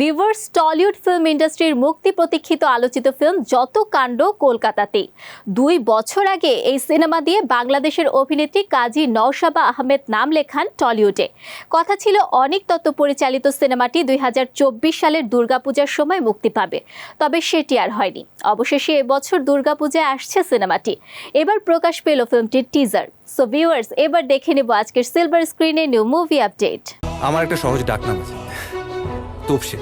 Viewers Tollywood film ইন্ডাস্ট্রির মুক্তি প্রতীক্ষিত আলোচিত ফিল্ম যত কাণ্ড কলকাতাতেই দুই বছর আগে এই সিনেমা দিয়ে বাংলাদেশের অভিনেত্রী কাজী নওশাবা আহমেদ নাম লেখান টলিউডে। কথা ছিল অনেক তত্ত্ব পরিচালিত সিনেমাটি দুই হাজার চব্বিশ সালের দুর্গাপূজার সময় মুক্তি পাবে। তবে সেটি আর হয়নি। অবশেষে এবছর দুর্গাপূজায় আসছে সিনেমাটি। এবার প্রকাশ পেল ফিল্মটির টিজার সো ভিউয়ার্স এবার দেখে নেব আজকের সিলভার স্ক্রিনে নিউ মুভি আপডেট আমার একটা সহজ ডাকনাম আছে। তোপসে।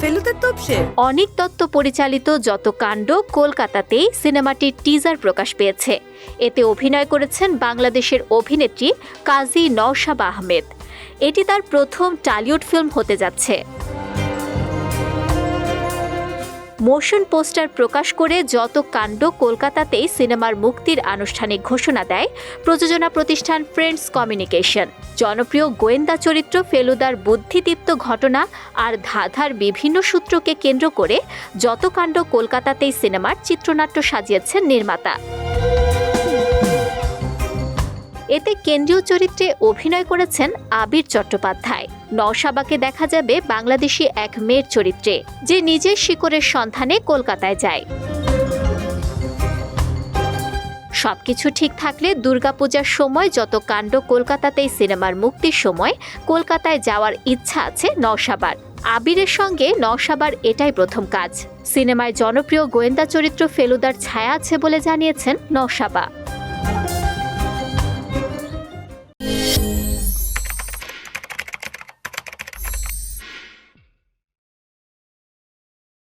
ফেলুদা তোপসে? অনিক দত্ত পরিচালিত যত কাণ্ড কলকাতাতেই সিনেমাটির টিজার প্রকাশ পেয়েছে। এতে অভিনয় করেছেন বাংলাদেশের অভিনেত্রী কাজী নওশাব আহমেদ। এটি তার প্রথম টালিউড ফিল্ম হতে যাচ্ছে। মোশন পোস্টার প্রকাশ করে যত কাণ্ড কলকাতাতেই সিনেমার মুক্তির আনুষ্ঠানিক ঘোষণা দেয়, প্রযোজনা প্রতিষ্ঠান ফ্রেন্ডস কমিউনিকেশন জনপ্রিয় গোয়েন্দা চরিত্র ফেলুদার বুদ্ধিদীপ্ত ঘটনা আর ধাঁধার বিভিন্ন সূত্রকে কেন্দ্র করে যত কাণ্ড কলকাতাতেই সিনেমার চিত্রনাট্য সাজিয়েছেন নির্মাতা। এতে কেন্দ্রীয় চরিত্রে অভিনয় করেছেন আবির চট্টোপাধ্যায়। নওশাবাকে দেখা যাবে বাংলাদেশি এক মেয়ের চরিত্রে, যে নিজের শিকড়ের সন্ধানে কলকাতায় যায়। সবকিছু ঠিক থাকলে দুর্গাপূজার সময় যত কাণ্ড কলকাতাতেই সিনেমার মুক্তির সময়, কলকাতায় যাওয়ার ইচ্ছা আছে নওশাবার। আবিরের সঙ্গে নওশাবার এটাই প্রথম কাজ। সিনেমায় জনপ্রিয় গোয়েন্দা চরিত্র ফেলুদার ছায়া আছে বলে জানিয়েছেন নওশাবা।